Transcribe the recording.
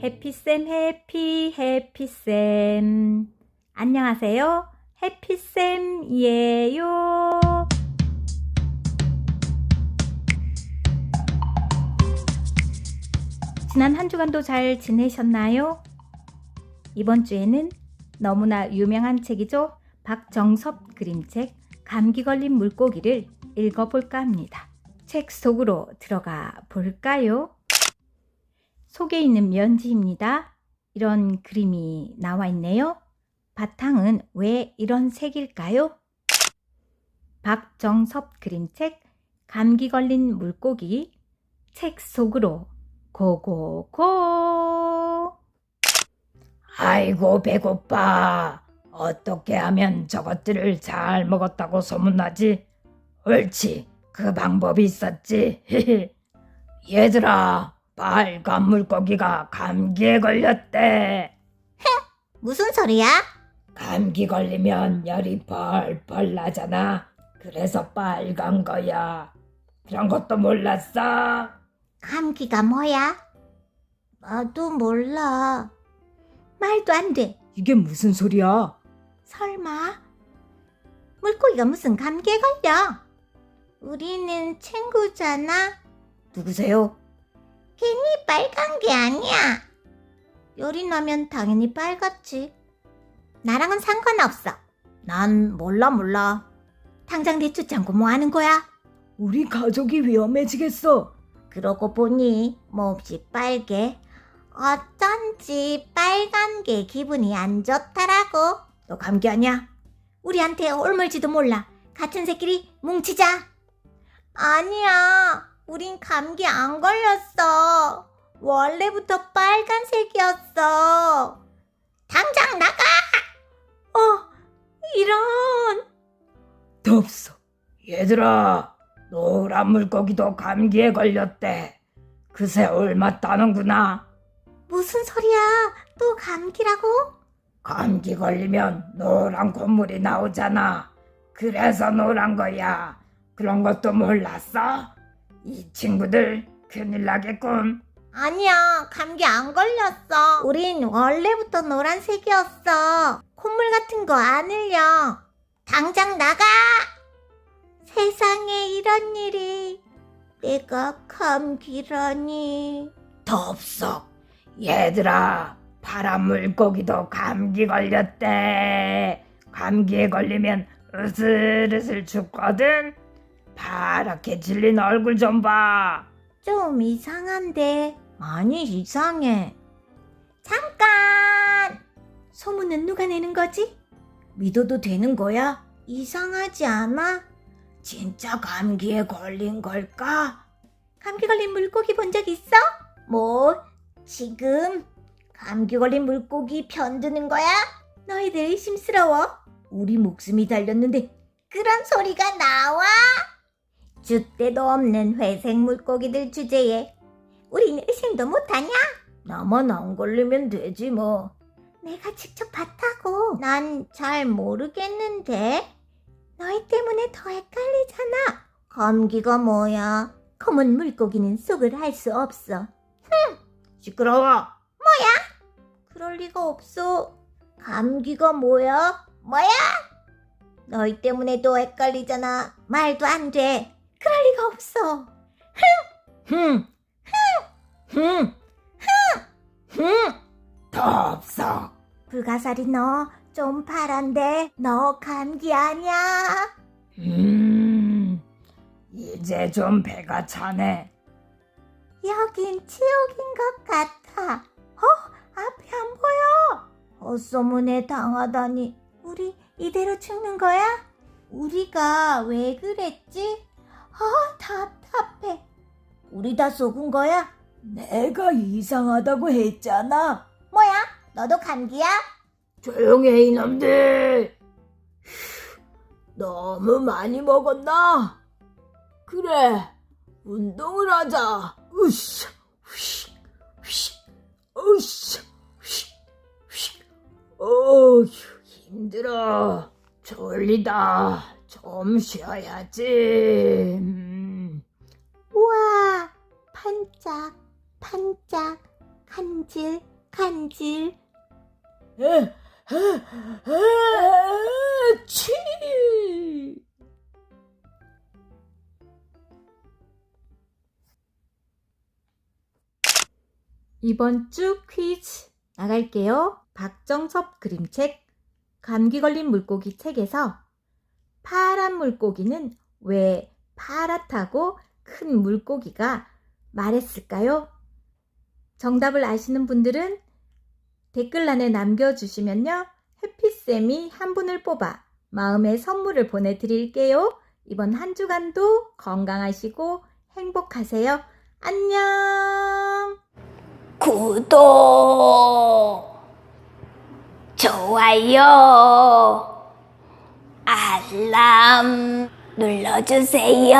해피쌤 해피 해피쌤. 안녕하세요. 해피쌤이에요. 지난 한 주간도 잘 지내셨나요? 이번 주에는 너무나 유명한 책이죠. 박정섭 그림책 감기 걸린 물고기를 읽어볼까 합니다. 책 속으로 들어가 볼까요? 속에 있는 면지입니다. 이런 그림이 나와 있네요. 바탕은 왜 이런 색일까요? 박정섭 그림책 감기 걸린 물고기 책 속으로 고고고 아이고 배고파. 어떻게 하면 저것들을 잘 먹었다고 소문나지? 옳지. 그 방법이 있었지. 얘들아, 빨간 물고기가 감기에 걸렸대. 무슨 소리야? 감기 걸리면 열이 펄펄 나잖아. 그래서 빨간 거야. 그런 것도 몰랐어? 감기가 뭐야? 나도 몰라. 말도 안 돼. 이게 무슨 소리야? 설마? 물고기가 무슨 감기에 걸려? 우리는 친구잖아. 누구세요? 괜히 빨간 게 아니야. 열이 나면 당연히 빨갛지. 나랑은 상관없어. 난 몰라 몰라. 당장 내쫓지 않고 뭐 하는 거야? 우리 가족이 위험해지겠어. 그러고 보니 몹시 빨개. 어쩐지 빨간 게 기분이 안 좋더라고. 너 감기 아니야? 우리한테 옮을지도 몰라. 같은 새끼리 뭉치자. 아니야. 우린 감기 안 걸렸어. 원래부터 빨간색이었어. 당장 나가! 어, 이런. 덥소. 얘들아, 노란 물고기도 감기에 걸렸대. 그새 옮았다는구나. 무슨 소리야? 또 감기라고? 감기 걸리면 노란 콧물이 나오잖아. 그래서 노란 거야. 그런 것도 몰랐어? 이 친구들 큰일 나겠군. 아니야, 감기 안 걸렸어. 우린 원래부터 노란색이었어. 콧물 같은 거 안 흘려. 당장 나가! 세상에 이런 일이. 내가 감기라니. 덥석. 얘들아, 파란 물고기도 감기 걸렸대. 감기에 걸리면 으슬으슬 죽거든. 파랗게 질린 얼굴 좀 봐. 좀 이상한데. 많이 이상해. 잠깐! 소문은 누가 내는 거지? 믿어도 되는 거야? 이상하지 않아? 진짜 감기에 걸린 걸까? 감기 걸린 물고기 본 적 있어? 뭐, 지금 감기 걸린 물고기 편드는 거야? 너희들 의심스러워? 우리 목숨이 달렸는데 그런 소리가 나와? 줏대도 없는 회색 물고기들 주제에 우리는 의심도 못하냐? 나만 안 걸리면 되지 뭐. 내가 직접 봤다고. 난 잘 모르겠는데. 너희 때문에 더 헷갈리잖아. 감기가 뭐야? 검은 물고기는 속을 알수 없어. 시끄러워. 그럴 리가 없어. 감기가 뭐야? 뭐야? 너희 때문에도 헷갈리잖아. 말도 안 돼. 그럴 리가 없어. 흠, 흠, 흠, 덥석. 불가사리 너 좀 파란데 너 감기 아니야? 음, 이제 좀 배가 차네. 여긴 지옥인 것 같아. 어? 앞이 안 보여. 헛소문에 당하다니. 우리 이대로 죽는 거야? 우리가 왜 그랬지? 아, 답답해. 우리 다 속은 거야? 내가 이상하다고 했잖아. 뭐야? 너도 감기야? 조용해 이놈들. 너무 많이 먹었나? 그래, 운동을 하자. 으쌰, 휘, 휘, 으쌰, 휘, 휘. 어휴, 힘들어. 졸리다. 좀 쉬어야지. 음. 우와, 반짝, 반짝, 간질, 간질. 치. 이번 주 퀴즈 나갈게요. 박정섭 그림책 감기 걸린 물고기 책에서 파란 물고기는 왜 파랗다고 큰 물고기가 말했을까요? 정답을 아시는 분들은 댓글란에 남겨주시면요. 해피쌤이 한 분을 뽑아 마음의 선물을 보내드릴게요. 이번 한 주간도 건강하시고 행복하세요. 안녕! 구독, 좋아요, 알람 눌러주세요.